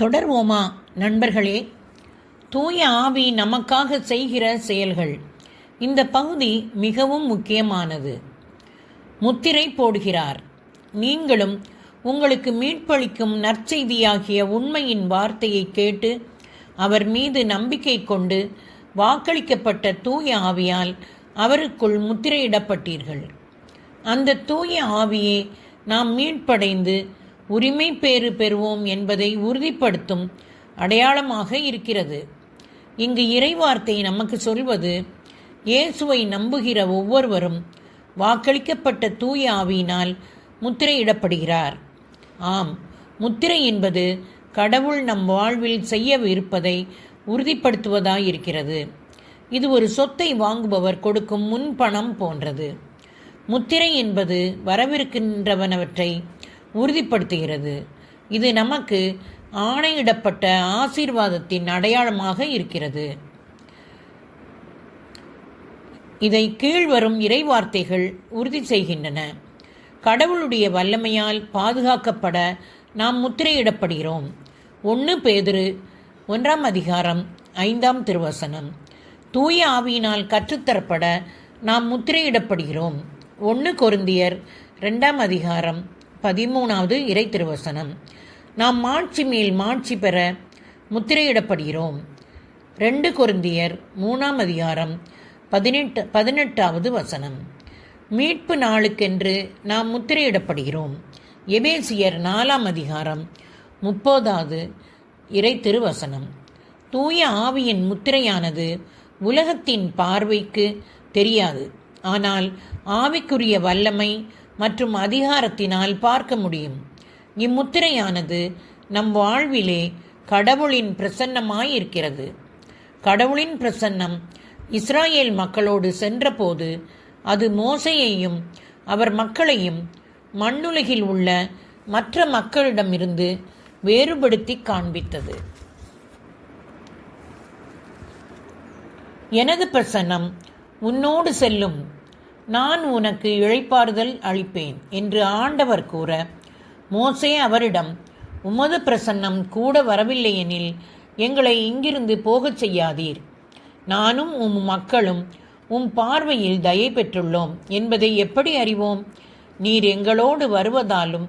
தொடர்வோமா நண்பர்களே? தூய ஆவி நமக்காக செய்கிற செயல்கள். இந்த பகுதி மிகவும் முக்கியமானது. முத்திரை போடுகிறார். நீங்களும் உங்களுக்கு மீட்பளிக்கும் நற்செய்தியாகிய உண்மையின் வார்த்தையை கேட்டு அவர் மீது நம்பிக்கை கொண்டு வாக்களிக்கப்பட்ட தூய ஆவியால் அவருக்குள் முத்திரையிடப்பட்டீர்கள். அந்த தூய ஆவியே நாம் மீட்படைந்து உரிமை பேறு பெறுவோம் என்பதை உறுதிப்படுத்தும் அடையாளமாக இருக்கிறது. இங்கு இறைவார்த்தை நமக்கு சொல்வது இயேசுவை நம்புகிற ஒவ்வொருவரும் வாக்களிக்கப்பட்ட தூய ஆவியினால் முத்திரையிடப்படுகிறார். ஆம் முத்திரை என்பது கடவுள் நம் வாழ்வில் செய்யவிருப்பதை உறுதிப்படுத்துவதாயிருக்கிறது. இது ஒரு சொத்தை வாங்குபவர் கொடுக்கும் முன்பணம் போன்றது. முத்திரை என்பது வரவிருக்கின்றவனவற்றை உறுதிப்படுத்துகிறது. இது நமக்கு ஆணையிடப்பட்ட ஆசீர்வாதத்தின் அடையாளமாக இருக்கிறது. இதை கீழ்வரும் இறைவார்த்தைகள் உறுதி செய்கின்றன. கடவுளுடைய வல்லமையால் பாதுகாக்கப்பட நாம் முத்திரையிடப்படுகிறோம். ஒன்று பேதுரு ஒன்றாம் அதிகாரம் ஐந்தாம் திருவசனம். தூய ஆவியினால் கற்றுத்தரப்பட நாம் முத்திரையிடப்படுகிறோம். ஒன்று கொருந்தியர் ரெண்டாம் அதிகாரம் பதிமூணாவது இறை திருவசனம் நாம் மாட்சி மேல் மாட்சி பெற முத்திரையிடப்படுகிறோம். ரெண்டு குருந்தியர் மூணாம் அதிகாரம் பதினெட்டு பதினெட்டாவது வசனம். மீட்பு நாளுக்கென்று நாம் முத்திரையிடப்படுகிறோம். எபேசியர் நாலாம் அதிகாரம் முப்பதாவது இறை திருவசனம் தூய ஆவியின் முத்திரையானது உலகத்தின் பார்வைக்கு தெரியாது. ஆனால் ஆவிக்குரிய வல்லமை மற்றும் அதிகாரத்தினால் பார்க்க முடியும். இம்முத்திரையானது நம் வாழ்விலே கடவுளின் பிரசன்னமாயிருக்கிறது. கடவுளின் பிரசன்னம் இஸ்ராயேல் மக்களோடு சென்றபோது அது மோசையையும் அவர் மக்களையும் மண்ணுலகில் உள்ள மற்ற மக்களிடமிருந்து வேறுபடுத்தி காண்பித்தது. எனது பிரசன்னம் உன்னோடு செல்லும். நான் உனக்கு இழைப்பாறுதல் அளிப்பேன் என்று ஆண்டவர் கூற மோசே அவரிடம் உமது பிரசன்னம் கூட வரவில்லையெனில் எங்களை இங்கிருந்து போகச் செய்யாதீர். நானும் உம் மக்களும் உம் பார்வையில் தயை பெற்றுள்ளோம் என்பதை எப்படி அறிவோம்? நீர் எங்களோடு வருவதாலும்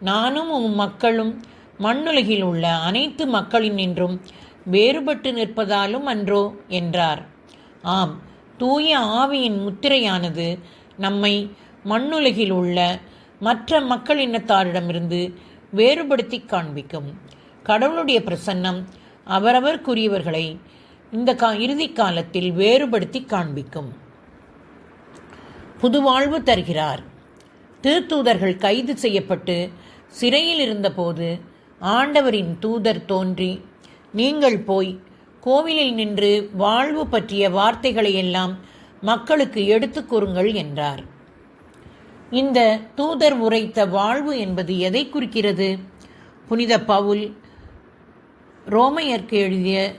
நானும் உம் மக்களும் மண்ணுலகில் உள்ள அனைத்து மக்களின் நின்றும் வேறுபட்டு நிற்பதாலும் அன்றோ என்றார். ஆம் தூய ஆவியின் முத்திரையானது நம்மை மண்ணுலகில் உள்ள மற்ற மக்கள் இனத்தாரிடமிருந்து வேறுபடுத்தி காண்பிக்கும். கடவுளுடைய பிரசன்னம் அவரவர்க்குரியவர்களை இந்த கா இறுதி காலத்தில் வேறுபடுத்தி காண்பிக்கும். புதுவாழ்வு தருகிறார். திருத்தூதர்கள் கைது செய்யப்பட்டு சிறையில் இருந்தபோது ஆண்டவரின் தூதர் தோன்றி நீங்கள் போய் கோவிலில் நின்று வாழ்வு பற்றிய வார்த்தைகளை எல்லாம் மக்களுக்கு எடுத்துக் கூறுங்கள் என்றார். இந்த தூதர் உரைத்த வாழ்வு என்பது எதை குறிக்கிறது? புனித பவுல் ரோமையர்க்கு எழுதிய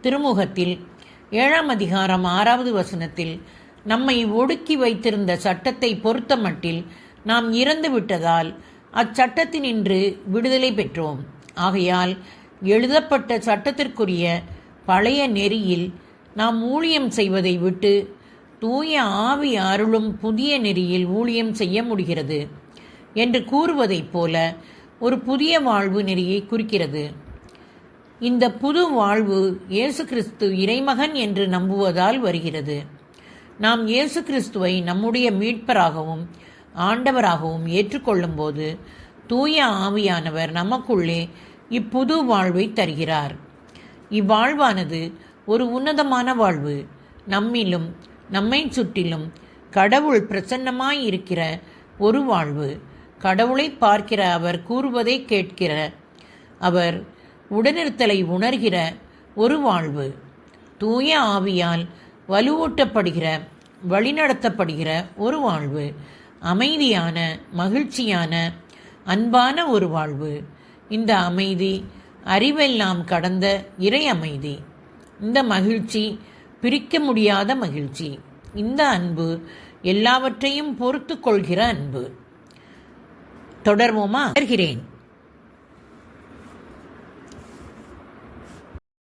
திருமுகத்தில் ஏழாம் அதிகாரம் ஆறாவது வசனத்தில் நம்மை ஒடுக்கி வைத்திருந்த சட்டத்தை பொறுத்தமட்டில் நாம் இறந்து விட்டதால் அச்சட்டத்தினின்று விடுதலை பெற்றோம். ஆகையால் எழுதப்பட்ட சட்டத்திற்குரிய பழைய நெறியில் நாம் ஊழியம் செய்வதை விட்டு தூய ஆவி அருளும் புதிய நெறியில் ஊழியம் செய்ய முடிகிறது என்று கூறுவதைப் போல ஒரு புதிய வாழ்வு நெறியை குறிக்கிறது. இந்த புது வாழ்வு இயேசு கிறிஸ்து இறைமகன் என்று நம்புவதால் வருகிறது. நாம் இயேசு கிறிஸ்துவை நம்முடைய மீட்பராகவும் ஆண்டவராகவும் ஏற்றுக்கொள்ளும்போது தூய ஆவியானவர் நமக்குள்ளே இப்புது வாழ்வை தருகிறார். இவ்வாழ்வானது ஒரு உன்னதமான வாழ்வு. நம்மிலும் நம்மை சுற்றிலும் கடவுள் பிரசன்னமாய் இருக்கிற ஒரு வாழ்வு. கடவுளை பார்க்கிற அவர் கூறுவதை கேட்கிற அவர் உடனிருத்தலை உணர்கிற ஒரு வாழ்வு. தூய ஆவியால் வலுவூட்டப்படுகிற வழிநடத்தப்படுகிற ஒரு வாழ்வு. அமைதியான மகிழ்ச்சியான அன்பான ஒரு வாழ்வு. இந்த அமைதி அறிவெல்லாம் கடந்த இறை அமைதி இந்த மகிழ்ச்சி பிரிக்க முடியாத மகிழ்ச்சி. இந்த அன்பு எல்லாவற்றையும் பொறுத்து கொள்கிற அன்பு. தொடர்வோமா? தொடர்கிறேன்